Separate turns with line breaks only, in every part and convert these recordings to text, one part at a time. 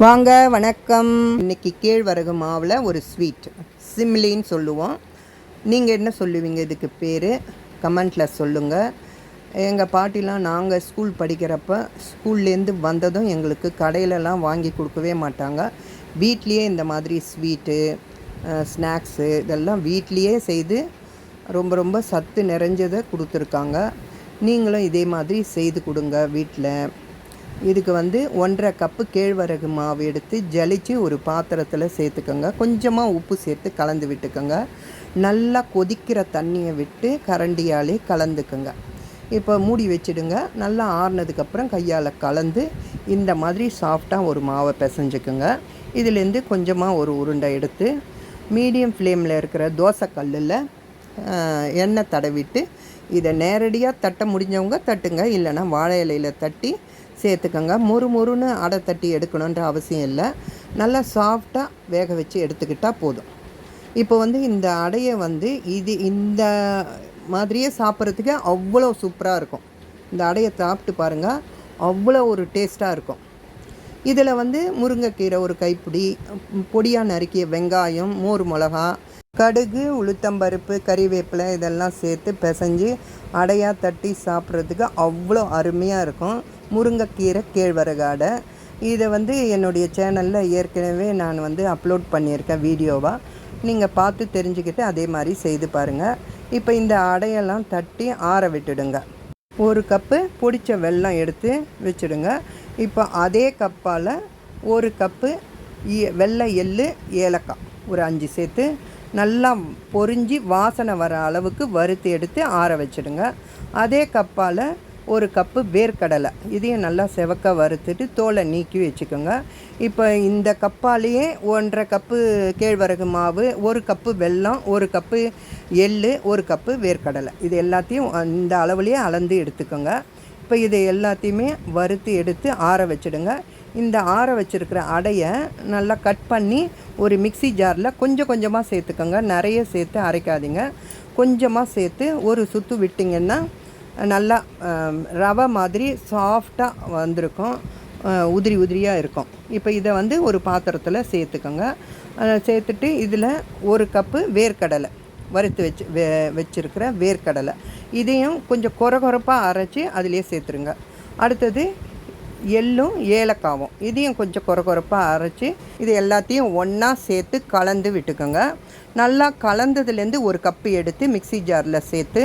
வாங்க வணக்கம். இன்னைக்கு கேழ்வரகு மாவில் ஒரு ஸ்வீட் சிம்லின்னு சொல்லுவோம். நீங்கள் என்ன சொல்லுவீங்க? இதுக்கு பேர்? கமெண்ட்டில் சொல்லுங்கள் எங்கள் பாட்டிலாம் நாங்கள் ஸ்கூல் படிக்கிறப்ப ஸ்கூல்லேருந்து வந்ததும் எங்களுக்கு கடையிலலாம் வாங்கி கொடுக்கவே மாட்டாங்க. வீட்லேயே இந்த மாதிரி ஸ்வீட்டு ஸ்நாக்ஸு இதெல்லாம் வீட்லேயே செய்து ரொம்ப ரொம்ப சத்து நிறைஞ்சதை கொடுத்துருக்காங்க. நீங்களும் இதே மாதிரி செய்து கொடுங்க வீட்டில் இதுக்கு வந்து ஒன்றரை கப்பு கேழ்வரகு மாவு எடுத்து ஜலிச்சு ஒரு பாத்திரத்தில் சேர்த்துக்கோங்க. கொஞ்சமாக உப்பு சேர்த்து கலந்து விட்டுக்கோங்க. நல்லா கொதிக்கிற தண்ணியை விட்டு கரண்டியாலே கலந்துக்குங்க. இப்போ மூடி வச்சிடுங்க. நல்லா ஆறுனதுக்கப்புறம் கையால் கலந்து இந்த மாதிரி சாஃப்டாக ஒரு மாவை பிசைஞ்சுக்குங்க. இதுலேருந்து கொஞ்சமாக ஒரு உருண்டை எடுத்து மீடியம் ஃப்ளேமில் இருக்கிற தோசைக்கல்லில் எண்ணெய் தடவிட்டு இதை நேரடியாக தட்ட முடிஞ்சவங்க தட்டுங்க. இல்லைன்னா வாழை இலையில் தட்டி சேர்த்துக்கோங்க. மொறு மொறுன்னு அடை தட்டி எடுக்கணுன்ற அவசியம் இல்லை. நல்லா சாஃப்டாக வேக வச்சு எடுத்துக்கிட்டால் போதும். இப்போ வந்து இந்த அடையை வந்து இது இந்த மாதிரியே சாப்பிட்றதுக்கு அவ்வளோ சூப்பராக இருக்கும். இந்த அடையை சாப்பிட்டு பாருங்கள் அவ்வளோ ஒரு டேஸ்ட்டாக இருக்கும். இதில் வந்து முருங்கைக்கீரை ஒரு கைப்பிடி பொடியாக நறுக்கிய வெங்காயம் மோர் மிளகா கடுகு உளுத்தம்பருப்பு கறிவேப்பிலை இதெல்லாம் சேர்த்து பிசைஞ்சு அடையாக தட்டி சாப்பிட்றதுக்கு அவ்வளோ அருமையாக இருக்கும். முருங்கைக்கீரை கேழ்வரகு அடை. இதை வந்து என்னுடைய சேனலில் ஏற்கனவே நான் வந்து அப்லோட் பண்ணியிருக்கேன் வீடியோவாக நீங்கள் பார்த்து தெரிஞ்சுக்கிட்டு அதே மாதிரி செய்து பாருங்கள் இப்போ இந்த அடையெல்லாம் தட்டி ஆற விட்டுடுங்க. ஒரு கப்பு பிடிச்ச வெல்லம் எடுத்து வச்சுடுங்க. இப்போ அதே கப்பால் ஒரு கப்பு வெள்ளை எள்ளு ஏலக்காய் ஒரு அஞ்சு சேர்த்து நல்லா பொறிஞ்சி வாசனை வர அளவுக்கு வறுத்து எடுத்து ஆற வச்சுடுங்க. அதே கப்பால் ஒரு கப்பு வேர்க்கடலை. இதையும் நல்லா செவக்க வறுத்துட்டு தோலை நீக்கி வச்சுக்கோங்க. இப்போ இந்த கப்பாலேயே ஒன்றரை கப்பு கேழ்வரகு மாவு ஒரு கப்பு வெல்லம் ஒரு கப்பு எள் ஒரு கப்பு வேர்க்கடலை. இது எல்லாத்தையும் இந்த அளவுலேயே அளந்து எடுத்துக்கோங்க. இப்போ இதை எல்லாத்தையுமே வறுத்து எடுத்து ஆற வச்சுடுங்க. இந்த ஆற வச்சுருக்கிற அடையை நல்லா கட் பண்ணி ஒரு மிக்ஸி ஜாரில் கொஞ்சம் கொஞ்சமாக சேர்த்துக்கோங்க. நிறைய சேர்த்து அரைக்காதீங்க. கொஞ்சமாக சேர்த்து ஒரு சுற்று விட்டிங்கன்னா நல்லா ரவை மாதிரி சாஃப்டாக வந்திருக்கும். உதிரி உதிரியாக இருக்கும். இப்போ இதை வந்து ஒரு பாத்திரத்தில் சேர்த்துக்கோங்க. சேர்த்துட்டு இதில் ஒரு கப்பு வேர்க்கடலை வறுத்து வச்சு வே வச்சுருக்கிற வேர்க்கடலை. இதையும் கொஞ்சம் கொர கொரப்பாக அரைச்சி அதிலே சேர்த்துருங்க. அடுத்தது எள்ளும் ஏலக்காவும். இதையும் கொஞ்சம் கொர கொரப்பாக அரைச்சி இது எல்லாத்தையும் ஒன்றா சேர்த்து கலந்து விட்டுக்கோங்க. நல்லா கலந்ததுலேருந்து ஒரு கப்பு எடுத்து மிக்ஸி ஜாரில் சேர்த்து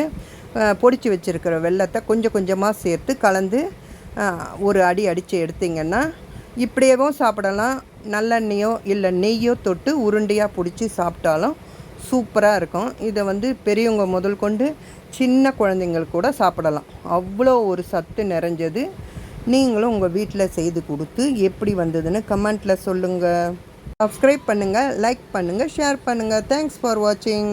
பொடிச்சு வச்சுருக்கிற வெல்லத்தை கொஞ்சம் கொஞ்சமாக சேர்த்து கலந்து ஒரு அடி அடித்து எடுத்தீங்கன்னா இப்படியேவும் சாப்பிடலாம். நல்லெண்ணெயோ இல்லை நெய்யோ தொட்டு உருண்டையாக பிடிச்சி சாப்பிட்டாலும் சூப்பராக இருக்கும். இதை வந்து பெரியவங்க முதல் கொண்டு சின்ன குழந்தைங்கள் கூட சாப்பிடலாம். அவ்வளோ ஒரு சத்து நிறைஞ்சது. நீங்களும் உங்கள் வீட்டில் செய்து கொடுத்து எப்படி வந்ததுன்னு கமெண்ட்டில் சொல்லுங்கள் சப்ஸ்கிரைப் பண்ணுங்கள் லைக் பண்ணுங்கள் ஷேர் பண்ணுங்கள் தேங்க்ஸ் ஃபார் வாட்சிங்